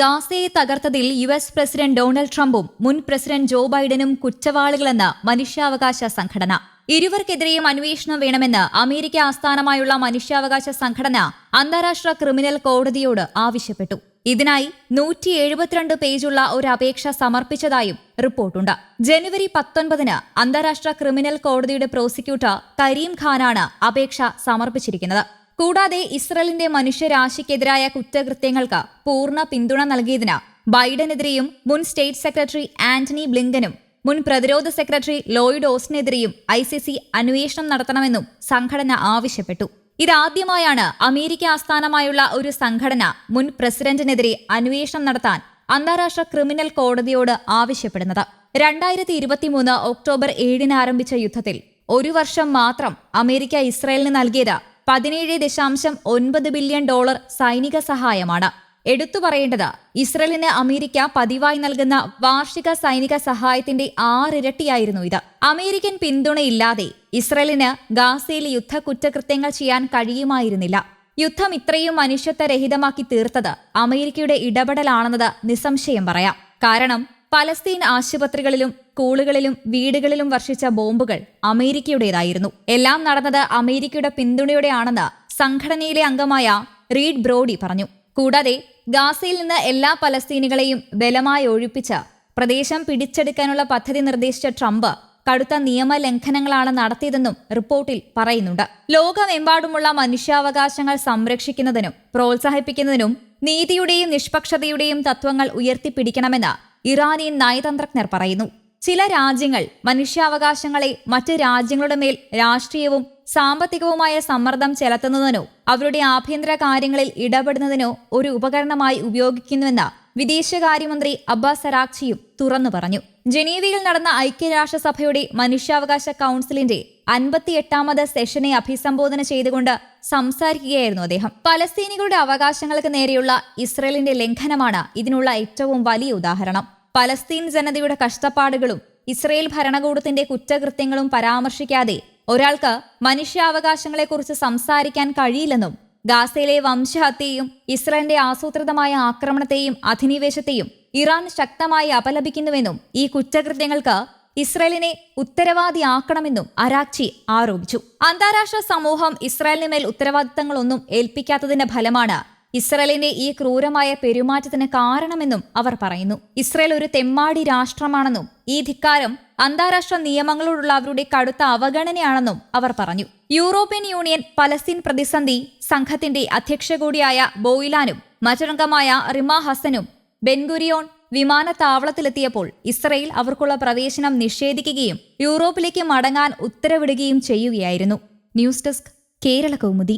ഗാസയെ തകർത്തതിൽ U S president Donald ട്രംപും മുൻ പ്രസിഡന്റ് ജോ ബൈഡനും കുറ്റവാളികളെന്ന് മനുഷ്യാവകാശ സംഘടന. ഇരുവർക്കെതിരെയും അന്വേഷണം വേണമെന്ന് അമേരിക്ക ആസ്ഥാനമായുള്ള മനുഷ്യാവകാശ സംഘടന അന്താരാഷ്ട്ര ക്രിമിനൽ കോടതിയോട് ആവശ്യപ്പെട്ടു. ഇതിനായി നൂറ്റി എഴുപത്തിരണ്ട് പേജുള്ള ഒരു അപേക്ഷ സമർപ്പിച്ചതായും റിപ്പോർട്ടുണ്ട്. ജനുവരി പത്തൊൻപതിന് അന്താരാഷ്ട്ര ക്രിമിനൽ കോടതിയുടെ പ്രോസിക്യൂട്ടർ കരീം ഖാനാണ് അപേക്ഷ സമർപ്പിച്ചിരിക്കുന്നത്. കൂടാതെ ഇസ്രയേലിന്റെ മനുഷ്യരാശിക്കെതിരായ കുറ്റകൃത്യങ്ങൾക്ക് പൂർണ പിന്തുണ നൽകിയതിന് ബൈഡനെതിരെയും മുൻ സ്റ്റേറ്റ് സെക്രട്ടറി ആന്റണി ബ്ലിങ്കനും മുൻ പ്രതിരോധ സെക്രട്ടറി ലോയിഡ് ഓസ്റ്റിനെതിരെയും ഐ സി സി അന്വേഷണം നടത്തണമെന്നും സംഘടന ആവശ്യപ്പെട്ടു. ഇതാദ്യമായാണ് അമേരിക്ക ആസ്ഥാനമായുള്ള ഒരു സംഘടന മുൻ പ്രസിഡന്റിനെതിരെ അന്വേഷണം നടത്താൻ അന്താരാഷ്ട്ര ക്രിമിനൽ കോടതിയോട് ആവശ്യപ്പെടുന്നത്. രണ്ടായിരത്തി ഇരുപത്തിമൂന്ന് ഒക്ടോബർ ഏഴിന് ആരംഭിച്ച യുദ്ധത്തിൽ ഒരു വർഷം മാത്രം അമേരിക്ക ഇസ്രയേലിന് നൽകിയത് പതിനേഴ് ദശാംശം ഒൻപത് ബില്യൺ ഡോളർ സൈനിക സഹായമാണ്. എടുത്തു പറയേണ്ടത് ഇസ്രയേലിന് അമേരിക്ക പതിവായി നൽകുന്ന വാർഷിക സൈനിക സഹായത്തിന്റെ ആറിരട്ടിയായിരുന്നു ഇത്. അമേരിക്കൻ പിന്തുണയില്ലാതെ ഇസ്രയേലിന് ഗാസയിൽ യുദ്ധ കുറ്റകൃത്യങ്ങൾ ചെയ്യാൻ കഴിയുമായിരുന്നില്ല. യുദ്ധം ഇത്രയും മനുഷ്യത്വരഹിതമാക്കി തീർത്തത് അമേരിക്കയുടെ ഇടപെടലാണെന്നത് നിസ്സംശയം പറയാം. കാരണം പലസ്തീൻ ആശുപത്രികളിലും സ്കൂളുകളിലും വീടുകളിലും വർഷിച്ച ബോംബുകൾ അമേരിക്കയുടേതായിരുന്നു. എല്ലാം നടന്നത് അമേരിക്കയുടെ പിന്തുണയോടെയാണെന്ന് സംഘടനയിലെ അംഗമായ റീഡ് ബ്രോഡി പറഞ്ഞു. കൂടാതെ ഗാസയിൽ നിന്ന് എല്ലാ പലസ്തീനികളെയും ബലമായി ഒഴിപ്പിച്ച് പ്രദേശം പിടിച്ചെടുക്കാനുള്ള പദ്ധതി നിർദ്ദേശിച്ച ട്രംപ് കടുത്ത നിയമലംഘനങ്ങളാണ് നടത്തിയതെന്നും റിപ്പോർട്ടിൽ പറയുന്നുണ്ട്. ലോകമെമ്പാടുമുള്ള മനുഷ്യാവകാശങ്ങൾ സംരക്ഷിക്കുന്നതിനും പ്രോത്സാഹിപ്പിക്കുന്നതിനും നീതിയുടെയും നിഷ്പക്ഷതയുടെയും തത്വങ്ങൾ ഉയർത്തിപ്പിടിക്കണമെന്ന് ഇറാനിയൻ നയതന്ത്രജ്ഞർ പറയുന്നു. ചില രാജ്യങ്ങൾ മനുഷ്യാവകാശങ്ങളെ മറ്റ് രാജ്യങ്ങളുടെ മേൽ രാഷ്ട്രീയവും സാമ്പത്തികവുമായ സമ്മർദ്ദം ചെലുത്തുന്നതിനോ അവരുടെ ആഭ്യന്തര കാര്യങ്ങളിൽ ഇടപെടുന്നതിനോ ഒരു ഉപകരണമായി ഉപയോഗിക്കുന്നുവെന്ന് വിദേശകാര്യമന്ത്രി അബ്ബാസ് അറാക്ചിയും തുറന്നു പറഞ്ഞു. ജനീവയിൽ നടന്ന ഐക്യരാഷ്ട്രസഭയുടെ മനുഷ്യാവകാശ കൗൺസിലിന്റെ അൻപത്തിയെട്ടാമത് സെഷനെ അഭിസംബോധന ചെയ്തുകൊണ്ട് സംസാരിക്കുകയായിരുന്നു അദ്ദേഹം. പലസ്തീനികളുടെ അവകാശങ്ങൾക്ക് നേരെയുള്ള ഇസ്രയേലിന്റെ ലംഘനമാണ് ഇതിനുള്ള ഏറ്റവും വലിയ ഉദാഹരണം. പലസ്തീൻ ജനതയുടെ കഷ്ടപ്പാടുകളും ഇസ്രയേൽ ഭരണകൂടത്തിന്റെ കുറ്റകൃത്യങ്ങളും പരാമർശിക്കാതെ ഒരാൾക്ക് മനുഷ്യാവകാശങ്ങളെക്കുറിച്ച് സംസാരിക്കാൻ കഴിയില്ലെന്നും ഗാസയിലെ വംശഹത്യയും ഇസ്രയേലിന്റെ ആസൂത്രിതമായ ആക്രമണത്തെയും അധിനിവേശത്തെയും ഇറാൻ ശക്തമായി അപലപിക്കുന്നുവെന്നും ഈ കുറ്റകൃത്യങ്ങൾക്ക് ഇസ്രയേലിനെ ഉത്തരവാദിയാക്കണമെന്നും അരാക്ചി ആരോപിച്ചു. അന്താരാഷ്ട്ര സമൂഹം ഇസ്രായേലിന് മേൽ ഉത്തരവാദിത്തങ്ങളൊന്നും ഏൽപ്പിക്കാത്തതിന്റെ ഫലമാണ് ഇസ്രയേലിന്റെ ഈ ക്രൂരമായ പെരുമാറ്റത്തിന് കാരണമെന്നും അവർ പറയുന്നു. ഇസ്രയേൽ ഒരു തെമ്മാടി രാഷ്ട്രമാണെന്നും ഈ ധിക്കാരം അന്താരാഷ്ട്ര നിയമങ്ങളോടുള്ള അവരുടെ കടുത്ത അവഗണനയാണെന്നും അവർ പറഞ്ഞു. യൂറോപ്യൻ യൂണിയൻ പലസ്തീൻ പ്രതിസന്ധി സംഘത്തിന്റെ അധ്യക്ഷ കൂടിയായ ബോയിലാനും മറ്റൊരംഗമായ റിമ ഹസനും ബെൻഗുരിയോൺ വിമാനത്താവളത്തിലെത്തിയപ്പോൾ ഇസ്രയേൽ അവർക്കുള്ള പ്രവേശനം നിഷേധിക്കുകയും യൂറോപ്പിലേക്ക് മടങ്ങാൻ ഉത്തരവിടുകയും ചെയ്യുകയായിരുന്നു. News desk Kerala Kaumudi.